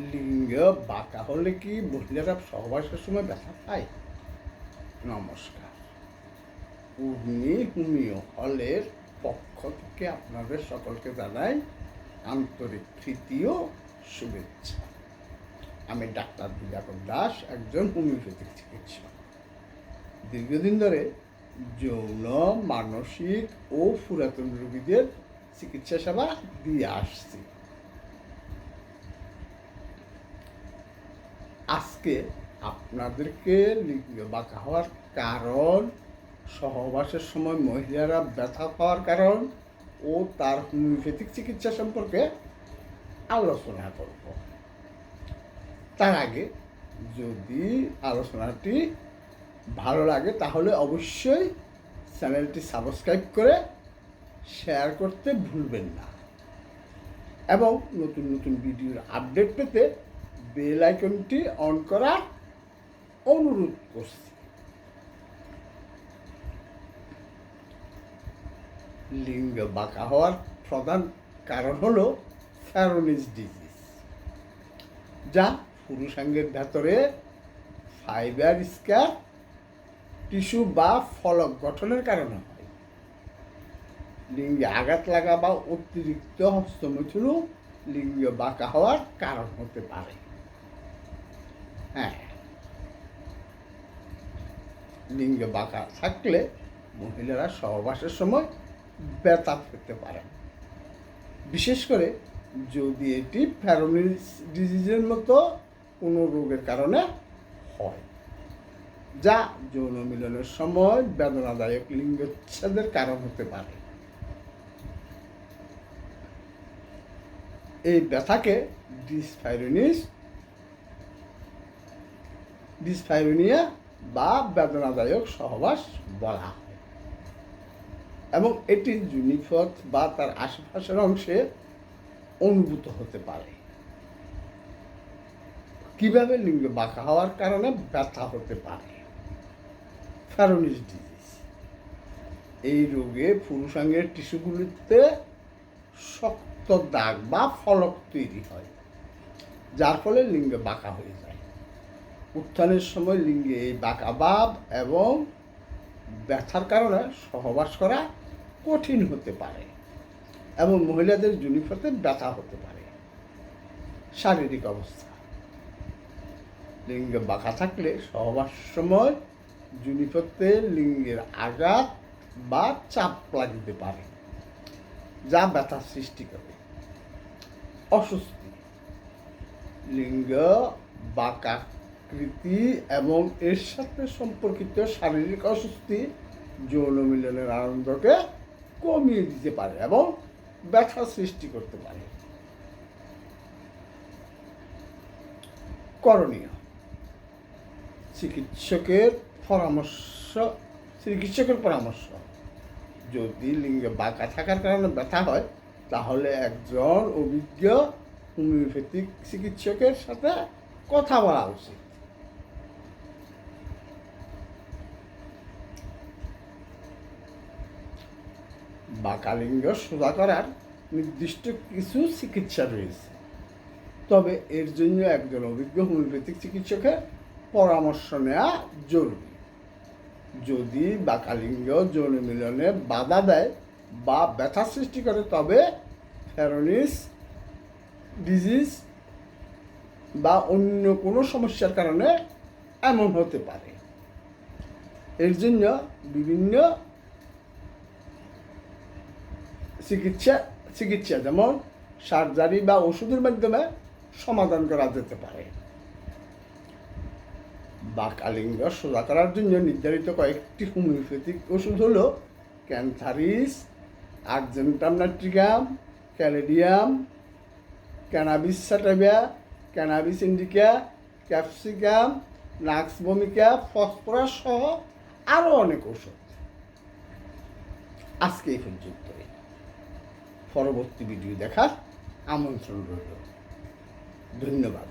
লিঙ্গ বাঁকা হলে কি মহিলারা সহবাসের সময় ব্যথা পায়? নমস্কার। পূর্ণি হোমিও হলের পক্ষ থেকে আপনাদের সকলকে জানাই আন্তরিক তৃতীয় শুভেচ্ছা। আমি ডাক্তার দিবাকর দাস, একজন হোমিওপ্যাথিক চিকিৎসক। দীর্ঘদিন ধরে যৌন, মানসিক ও পুরাতন রোগীদের চিকিৎসা সেবা দিয়ে আসছি। আজকে আপনাদেরকে বাঁকা হওয়ার কারণ, সহবাসের সময় মহিলারা ব্যথা পাওয়ার কারণ ও তার হোমিওপ্যাথিক চিকিৎসা সম্পর্কে আলোচনা করব। তার আগে যদি আলোচনাটি ভালো লাগে তাহলে অবশ্যই চ্যানেলটি সাবস্ক্রাইব করে শেয়ার করতে ভুলবেন না। এবং নতুন নতুন ভিডিওর আপডেট পেতে বেল আইকনটি অন করার অনুরোধ করছি। লিঙ্গ বাঁকা হওয়ার প্রধান কারণ হল ফ্যারোনিস ডিজিজ যা পুরুষাঙ্গের ভেতরে ফাইবার স্কার টিস্যু বা ফলক গঠনের কারণে হয়। লিঙ্গে আঘাত লাগা বা অতিরিক্ত হস্তমৈথুনও লিঙ্গ বাঁকা হওয়ার কারণ হতে পারে। হ্যাঁ। লিঙ্গ বাঁকা থাকলে মহিলারা সহবাসের সময় ব্যথা পেতে পারেন। বিশেষ করে যদি এটি ফ্যারোনিস ডিজিজের মতো কোনো রোগের কারণে হয়, যা যৌন মিলনের সময় বেদনাদায়ক লিঙ্গচ্ছেদের কারণ হতে পারে। এই ব্যথাকে ডিসফাইরোনিস ডিসফাইরোনিয়া বা বেদনাদায়ক সহবাস বলা হয়। এবং এটি জুনিফথ বা তার আশেপাশের অংশে অনুভূত হতে পারে। কীভাবে লিঙ্গ বাঁকা হওয়ার কারণে ব্যথা হতে পারে? ফ্যারোনিস ডিজিজ এই রোগে পুরুষাঙ্গের টিস্যুগুলিতে শক্ত দাগ বা ফলক তৈরি হয়, যার ফলে লিঙ্গ বাঁকা হয়ে যায়। উত্থানের সময় লিঙ্গে এই বাঁকা ভাব এবং ব্যথার কারণে সহবাস করা কঠিন হতে পারে এবং মহিলাদের জুনিফতে ব্যথা হতে পারে। শারীরিক অবস্থা। লিঙ্গ বাঁকা থাকলে সহবাস সময় জুনিফতে লিঙ্গের আঘাত বা চাপ লাগিতে পারে, যা ব্যথার সৃষ্টি করে। অস্বস্তি। লিঙ্গ বাঁকাকৃতি এবং এর সাথে সম্পর্কিত শারীরিক অস্বস্তি যৌন মিলনের আনন্দকে কমিয়ে দিতে পারে এবং ব্যথা সৃষ্টি করতে পারে। করণীয়। চিকিৎসকের পরামর্শ চিকিৎসকের পরামর্শ। যদি লিঙ্গে বাঁকা থাকার কারণে ব্যথা হয়, তাহলে একজন অভিজ্ঞ হোমিওপ্যাথিক চিকিৎসকের সাথে কথা বলা উচিত। বাঁকা লিঙ্গ সোজা করার নির্দিষ্ট কিছু চিকিৎসা রয়েছে। তবে এর জন্য একজন অভিজ্ঞ হোমিওপ্যাথিক চিকিৎসকের পরামর্শ নেওয়া জরুরি। যদি বাকালিঙ্গ যৌন মিলনে বাধা দেয় বা ব্যথা সৃষ্টি করে, তবে ফ্যারোনিস ডিজিজ বা অন্য কোনো সমস্যার কারণে এমন হতে পারে। এর জন্য বিভিন্ন চিকিৎসা চিকিৎসা যেমন সার্জারি বা ওষুধের মাধ্যমে সমাধান করা যেতে পারে। বা বাকালিঙ্গ সোজা করার জন্য নির্ধারিত কয়েকটি হোমিওপ্যাথিক ওষুধ হলো cantharis argentum nitricum caladium cannabis sativa cannabis indica, capsicum, nux vomica, phosphorus সহ আরও অনেক ওষুধ। আজকে এই পর্যন্ত পরবর্তী ভিডিও দেখার আমন্ত্রণ রইল। ধন্যবাদ।